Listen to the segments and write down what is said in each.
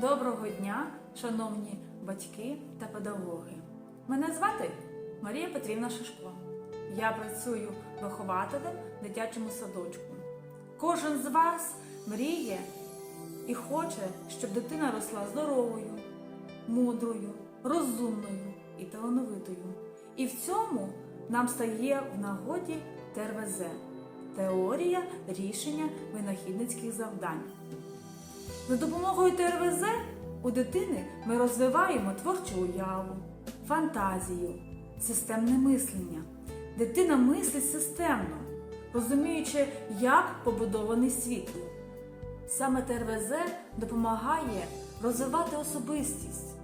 Доброго дня, шановні батьки та педагоги. Мене звати Марія Петрівна Шишко. Я працюю вихователем в дитячому садочку. Кожен з вас мріє і хоче, щоб дитина росла здоровою, мудрою, розумною і талановитою. І в цьому нам стає в нагоді ТРВЗ теорія рішення винахідницьких завдань. За допомогою ТРВЗ у дитини ми розвиваємо творчу уяву, фантазію, системне мислення. Дитина мислить системно, розуміючи, як побудований світ. Саме ТРВЗ допомагає розвивати особистість.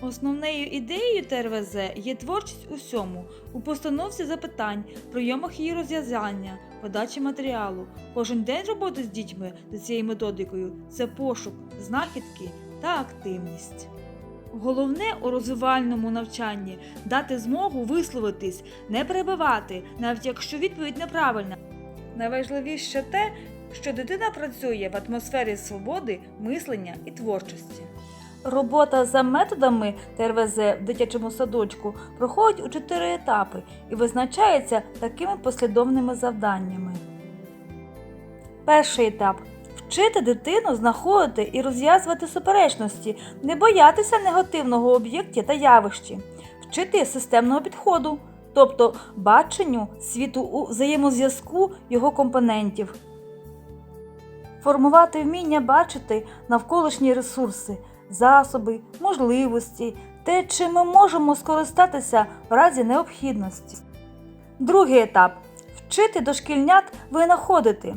Основною ідеєю ТРВЗ є творчість усьому, у постановці запитань, прийомах її розв'язання, подачі матеріалу. Кожен день роботи з дітьми за цією методикою це пошук, знахідки та активність. Головне у розвивальному навчанні дати змогу висловитись, не перебивати, навіть якщо відповідь неправильна. Найважливіше те, що дитина працює в атмосфері свободи, мислення і творчості. Робота за методами ТРВЗ в дитячому садочку проходить у чотири етапи і визначається такими послідовними завданнями. Перший етап. Вчити дитину знаходити і розв'язувати суперечності, не боятися негативного об'єкті та явищі, вчити системного підходу, тобто баченню світу у взаємозв'язку його компонентів, формувати вміння бачити навколишні ресурси засоби, можливості, те, чим ми можемо скористатися в разі необхідності. Другий етап вчити дошкільнят винаходити,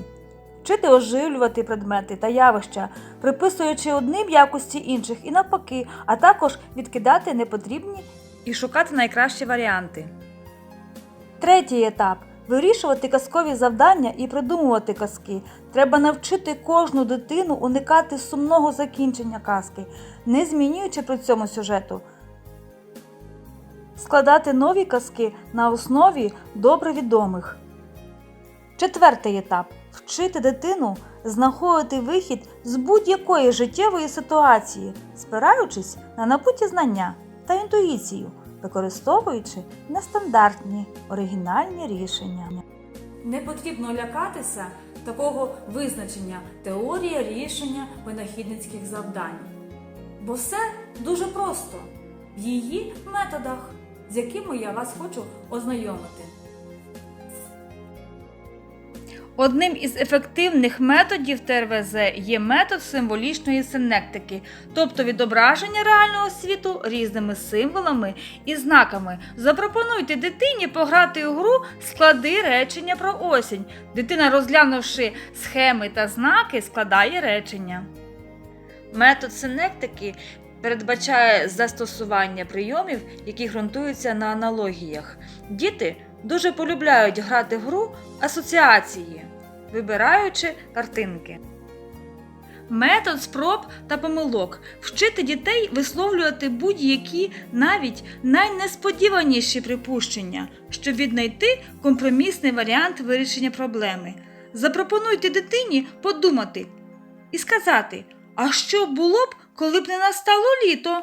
вчити оживлювати предмети та явища, приписуючи одним якості інших і навпаки, а також відкидати непотрібні і шукати найкращі варіанти. Третій етап вирішувати казкові завдання і придумувати казки. Треба навчити кожну дитину уникати сумного закінчення казки, не змінюючи при цьому сюжету. Складати нові казки на основі добре відомих. Четвертий етап вчити дитину знаходити вихід з будь-якої життєвої ситуації, спираючись на набуті знання та інтуїцію, використовуючи нестандартні оригінальні рішення. Не потрібно лякатися такого визначення теорія рішення винахідницьких завдань. Бо все дуже просто в її методах, з якими я вас хочу ознайомити. Одним із ефективних методів ТРВЗ є метод символічної синектики, тобто відображення реального світу різними символами і знаками. Запропонуйте дитині пограти у гру склади речення про осінь. Дитина, розглянувши схеми та знаки, складає речення. Метод синектики передбачає застосування прийомів, які ґрунтуються на аналогіях. Діти дуже полюбляють грати в гру асоціації, вибираючи картинки. Метод спроб та помилок вчити дітей висловлювати будь-які навіть найнесподіваніші припущення, щоб віднайти компромісний варіант вирішення проблеми. Запропонуйте дитині подумати і сказати, а що було б, коли б не настало літо?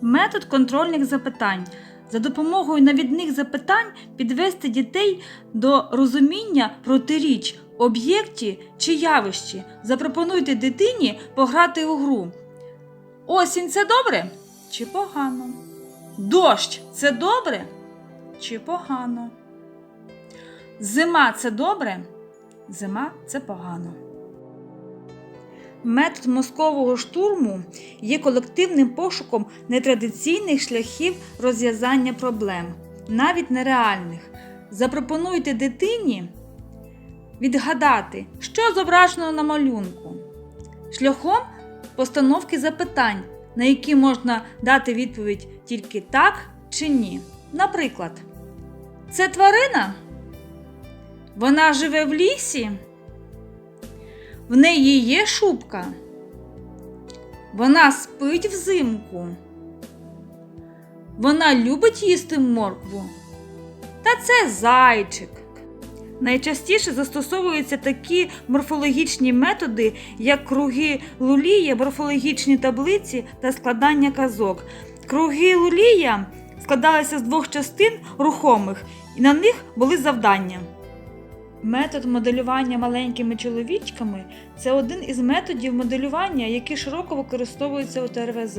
Метод контрольних запитань. За допомогою навідних запитань підвести дітей до розуміння протиріч, об'єкті чи явищі. Запропонуйте дитині пограти у гру. Осінь це добре чи погано? Дощ це добре чи погано? Зима це добре? Зима це погано. Метод мозкового штурму є колективним пошуком нетрадиційних шляхів розв'язання проблем, навіть нереальних. Запропонуйте дитині відгадати, що зображено на малюнку, шляхом постановки запитань, на які можна дати відповідь тільки так чи ні. Наприклад, це тварина? Вона живе в лісі? В неї є шубка. Вона спить взимку. Вона любить їсти моркву. Та це зайчик. Найчастіше застосовуються такі морфологічні методи, як круги Лулія, морфологічні таблиці та складання казок. Круги Лулія складалися з двох частин рухомих, і на них були завдання. Метод моделювання маленькими чоловічками це один із методів моделювання, які широко використовуються у ТРВЗ.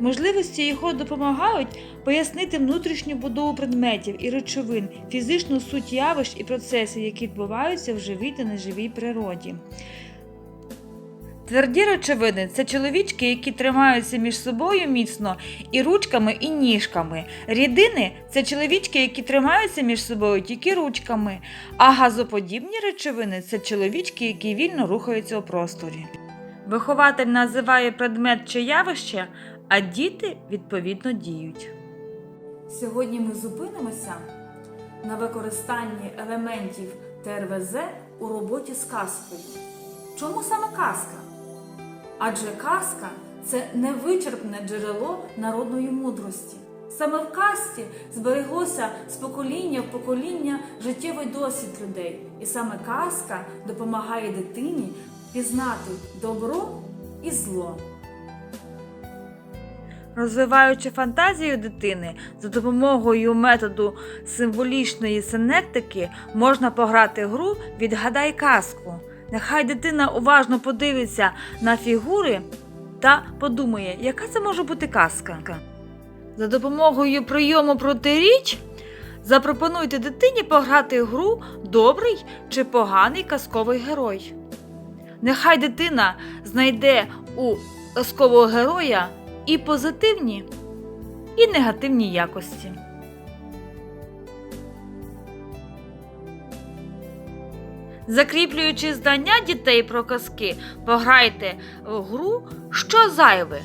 Можливості його допомагають пояснити внутрішню будову предметів і речовин, фізичну суть явищ і процесів, які відбуваються в живій та неживій природі. Тверді речовини це чоловічки, які тримаються між собою міцно і ручками, і ніжками. Рідини це чоловічки, які тримаються між собою тільки ручками. А газоподібні речовини це чоловічки, які вільно рухаються у просторі. Вихователь називає предмет чи явище, а діти відповідно діють. Сьогодні ми зупинимося на використанні елементів ТРВЗ у роботі з казкою. Чому саме казка? Адже казка це невичерпне джерело народної мудрості. Саме в казці збереглося з покоління в покоління життєвий досвід людей, і саме казка допомагає дитині пізнати добро і зло. Розвиваючи фантазію дитини за допомогою методу символічної синектики, можна пограти гру Відгадай казку. Нехай дитина уважно подивиться на фігури та подумає, яка це може бути казка. За допомогою прийому протиріч запропонуйте дитині пограти гру Добрий чи поганий казковий герой. Нехай дитина знайде у казкового героя і позитивні, і негативні якості. Закріплюючи знання дітей про казки, пограйте в гру що зайве.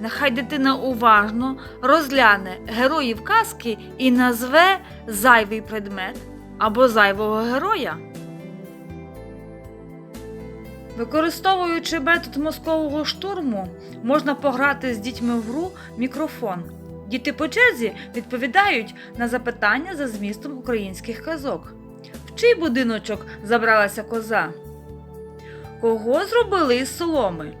Нехай дитина уважно розгляне героїв казки і назве зайвий предмет або зайвого героя. Використовуючи метод мозкового штурму, можна пограти з дітьми в гру мікрофон. Діти по черзі відповідають на запитання за змістом українських казок. Чий будиночок забралася коза? Кого зробили із соломи?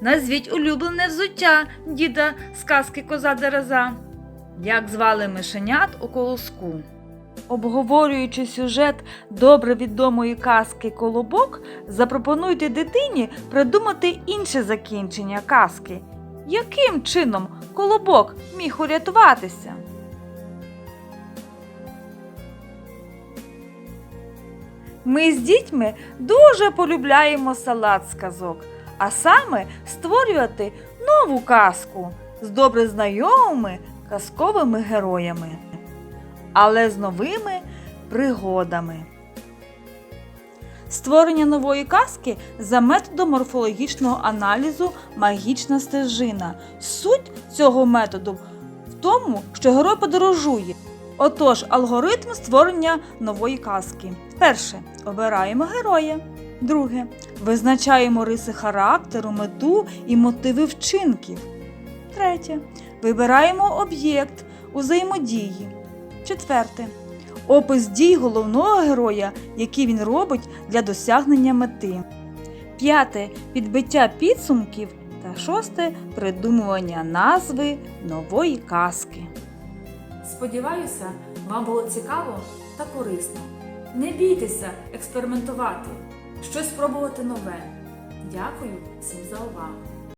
Назвіть улюблене взуття діда з казки Коза Дереза. Як звали мишенят у колоску? Обговорюючи сюжет добре відомої казки Колобок, запропонуйте дитині придумати інше закінчення казки. Яким чином Колобок міг урятуватися? Ми з дітьми дуже полюбляємо салат з казок, а саме створювати нову казку з добре знайомими казковими героями але з новими пригодами. Створення нової казки за методом морфологічного аналізу магічна стежина. Суть цього методу в тому, що герой подорожує. Отож, алгоритм створення нової казки. Перше. Обираємо героя. Друге. Визначаємо риси характеру, мету і мотиви вчинків. Третє. Вибираємо об'єкт у взаємодії. Четверте. Опис дій головного героя, які він робить для досягнення мети. П'яте. Підбиття підсумків. Та шосте придумування назви нової казки. Сподіваюся, вам було цікаво та корисно. Не бійтеся експериментувати, щось спробувати нове. Дякую всім за увагу!